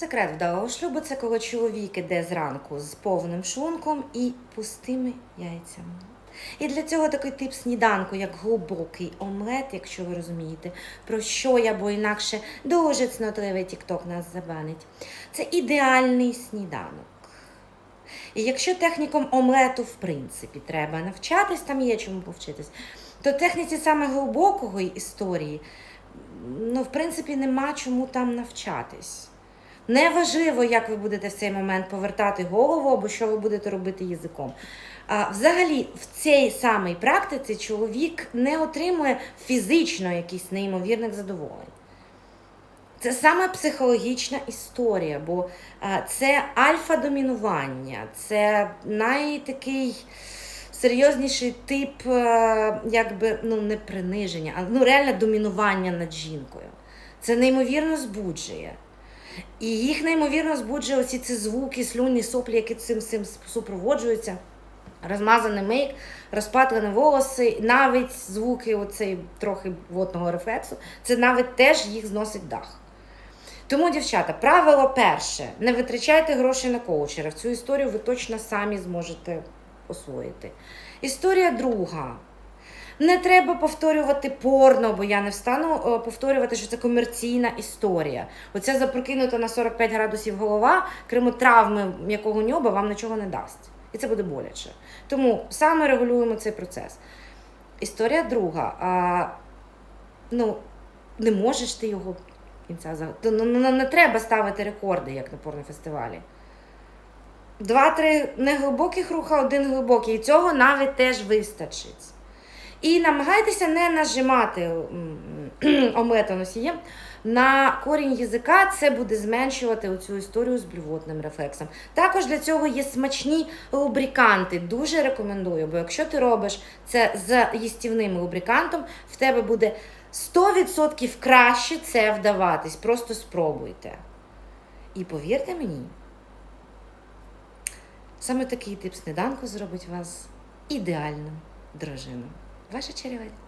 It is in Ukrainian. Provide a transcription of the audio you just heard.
Секрет вдалого шлюбу це коли чоловік іде зранку з повним шлунком і пустими яйцями. І для цього такий тип сніданку, як глибокий омлет, якщо ви розумієте, про що я, бо інакше дуже цнотливий тікток нас забанить. Це ідеальний сніданок. І якщо технікам омлету, в принципі, треба навчатись, там є чому повчитись, то техніці саме глибокої історії, ну, в принципі, нема чому там навчатись. Неважливо, як ви будете в цей момент повертати голову або що ви будете робити язиком. А, взагалі, в цій самій практиці чоловік не отримує фізично якихось неймовірних задоволень. Це саме психологічна історія, бо е, це альфа-домінування, це найтакий серйозніший тип, е, якби ну не приниження, а ну реально домінування над жінкою. Це неймовірно збуджує. І їх неймовірно збуджує оці ці звуки, слюні, соплі, які цим цим супроводжуються. Розмазаний мейк, розпатлені волоси, навіть звуки оцей трохи водного рефлексу, це навіть теж їх зносить дах. Тому, дівчата, правило перше: не витрачайте гроші на коучера. Цю історію ви точно самі зможете освоїти. Історія друга. Не треба повторювати порно, бо я не встану е, повторювати, що це комерційна історія. Оця запрокинута на 45 градусів голова, крім травми м'якого ньоба, вам нічого не дасть. І це буде боляче. Тому саме регулюємо цей процес. Історія друга. А, ну, не можеш ти його кінця за. Ну, ну, не треба ставити рекорди, як на порнофестивалі. Два-три неглибоких руха, один глибокий. І цього навіть теж вистачить. І намагайтеся не нажимати м, омлетоносієм на корінь язика, це буде зменшувати оцю історію з блювотним рефлексом. Також для цього є смачні лубриканти. Дуже рекомендую, бо якщо ти робиш це з їстівним лубрикантом, в тебе буде 100% краще це вдаватись. Просто спробуйте. І повірте мені, саме такий тип сніданку зробить вас ідеальним дружиною. Ваша чарівець.